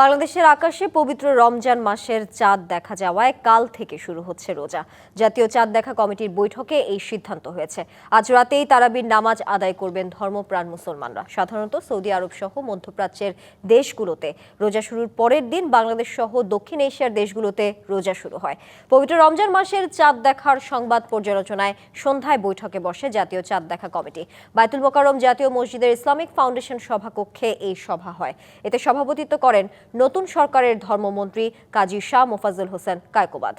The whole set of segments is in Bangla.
বাংলাদেশের আকাশে পবিত্র রমজান মাসের চাঁদ দেখা যাওয়ায় কাল থেকে শুরু হচ্ছে রোজা। জাতীয় চাঁদ দেখা কমিটির বৈঠকে এই সিদ্ধান্ত হয়েছে। আজ রাতেই তারাবির নামাজ আদায় করবেন ধর্মপ্রাণ মুসলমানরা। সাধারণত সৌদি আরব সহ মধ্যপ্রাচ্যের দেশগুলোতে রোজা শুরুর পরের দিন বাংলাদেশ সহ দক্ষিণ এশিয়ার দেশগুলোতে রোজা শুরু হয়। পবিত্র রমজান মাসের চাঁদ দেখার সংবাদ পর্যালোচনায় সন্ধ্যায় বৈঠকে বসে জাতীয় চাঁদ দেখা কমিটি। বায়তুল মোকাররম জাতীয় মসজিদের ইসলামিক ফাউন্ডেশন সভাকক্ষে এই সভা হয়। এতে সভাপতিত্ব করেন নতুন সরকারের ধর্মমন্ত্রী কাজী শাহ মোফাজুল হোসেন কায়কোবাদ।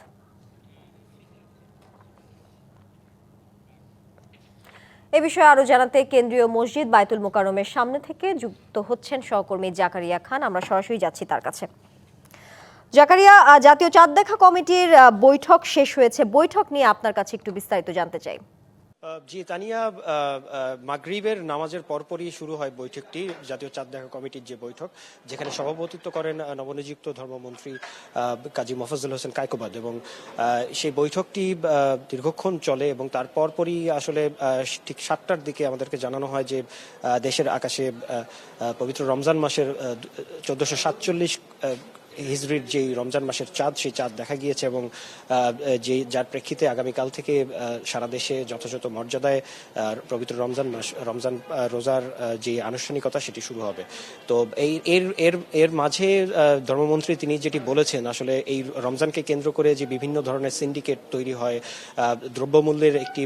এ বিষয়ে আরও জানাতে কেন্দ্রীয় মসজিদ বায়তুল মোকাররমের সামনে থেকে যুক্ত হচ্ছেন সহকর্মী জাকারিয়া খান। আমরা সরাসরি যাচ্ছি তার কাছে। জাকারিয়া জাতীয় চাঁদ দেখা কমিটির বৈঠক শেষ হয়েছে। বৈঠক নিয়ে আপনার কাছে একটু বিস্তারিত জানতে চাই। জি, তানিয়া মাগরিবের নামাজের পরপরই শুরু হয় বৈঠকটি, জাতীয় চাঁদ দেখা কমিটির যে বৈঠক, যেখানে সভাপতিত্ব করেন নবনিযুক্ত ধর্মমন্ত্রী কাজী মোফাজ্জল হোসেন কায়কোবাদ এবং সেই বৈঠকটি দীর্ঘক্ষণ চলে এবং তার পরপরই আসলে ঠিক সাতটার দিকে আমাদেরকে জানানো হয় যে দেশের আকাশে পবিত্র রমজান মাসের চোদ্দশো সাতচল্লিশ হিজরির যে রমজান মাসের চাঁদ, সেই চাঁদ দেখা গিয়েছে এবং যে, যার প্রেক্ষিতে আগামীকাল থেকে সারা দেশে যথাযথ মর্যাদায় পবিত্র রমজান মাস, রমজান রোজার যে আনুষ্ঠানিকতা, সেটি শুরু হবে। তো এই, এর এর এর মাঝে ধর্মমন্ত্রী তিনি যেটি বলেছেন, আসলে এই রমজানকে কেন্দ্র করে যে বিভিন্ন ধরনের সিন্ডিকেট তৈরি হয় দ্রব্যমূল্যের একটি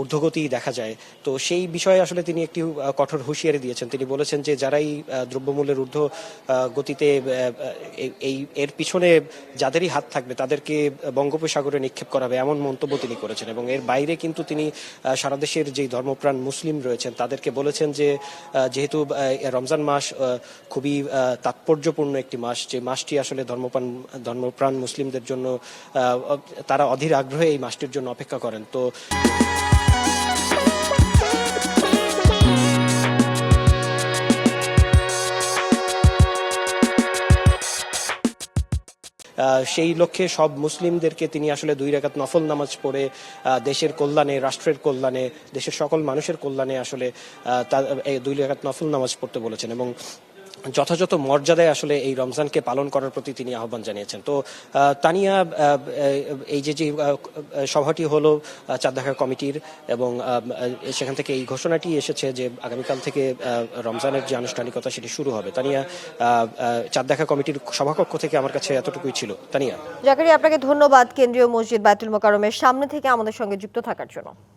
ঊর্ধ্বগতি দেখা যায়। তো সেই বিষয়ে আসলে তিনি একটি কঠোর হুঁশিয়ারি দিয়েছেন। তিনি বলেছেন যে, যারাই দ্রব্যমূল্যের ঊর্ধ্ব গতিতে এই- এর পিছনে যাদেরই হাত থাকবে তাদেরকে বঙ্গোপসাগরে নিক্ষেপ করাবে এমন মন্তব্য তিনি করেছেন এবং এর বাইরে কিন্তু তিনি সারা দেশের যে ধর্মপ্রাণ মুসলিম রয়েছেন তাদেরকে বলেছেন যে যেহেতু রমজান মাস খুবই তাৎপর্যপূর্ণ একটি মাস, যে মাসটি আসলে ধর্মপ্রাণ ধর্মপ্রাণ মুসলিমদের জন্য তারা অধীর আগ্রহে এই মাসটির জন্য অপেক্ষা করেন। তো সেই লক্ষ্যে সব মুসলিমদেরকে তিনি আসলে দুই রেখাত নফল নামাজ পড়ে দেশের কল্যাণে, রাষ্ট্রের কল্যাণে, দেশের সকল মানুষের কল্যাণে আসলে দুই রেখাত নফল নামাজ পড়তে বলেছেন এবং যথাযথ মর্যাদায় আসলে এই রমজানকে পালন করার প্রতি তিনি আহ্বান জানিয়েছেন। তো তানিয়া এই যে যে সভাটি হলো আহ, চাঁদ দেখা কমিটির এবং সেখান থেকে এই ঘোষণাটি এসেছে যে আগামীকাল থেকে রমজানের যে আনুষ্ঠানিকতা সেটি শুরু হবে। তানিয়া আহ, আহ, চাঁদ দেখা কমিটির সভাকক্ষ থেকে আমার কাছে এতটুকুই ছিল। তানিয়া। জাকারিয়া আপনাকে ধন্যবাদ। কেন্দ্রীয় মসজিদ বায়তুল মোকাররমের সামনে থেকে আমাদের সঙ্গে যুক্ত থাকার জন্য।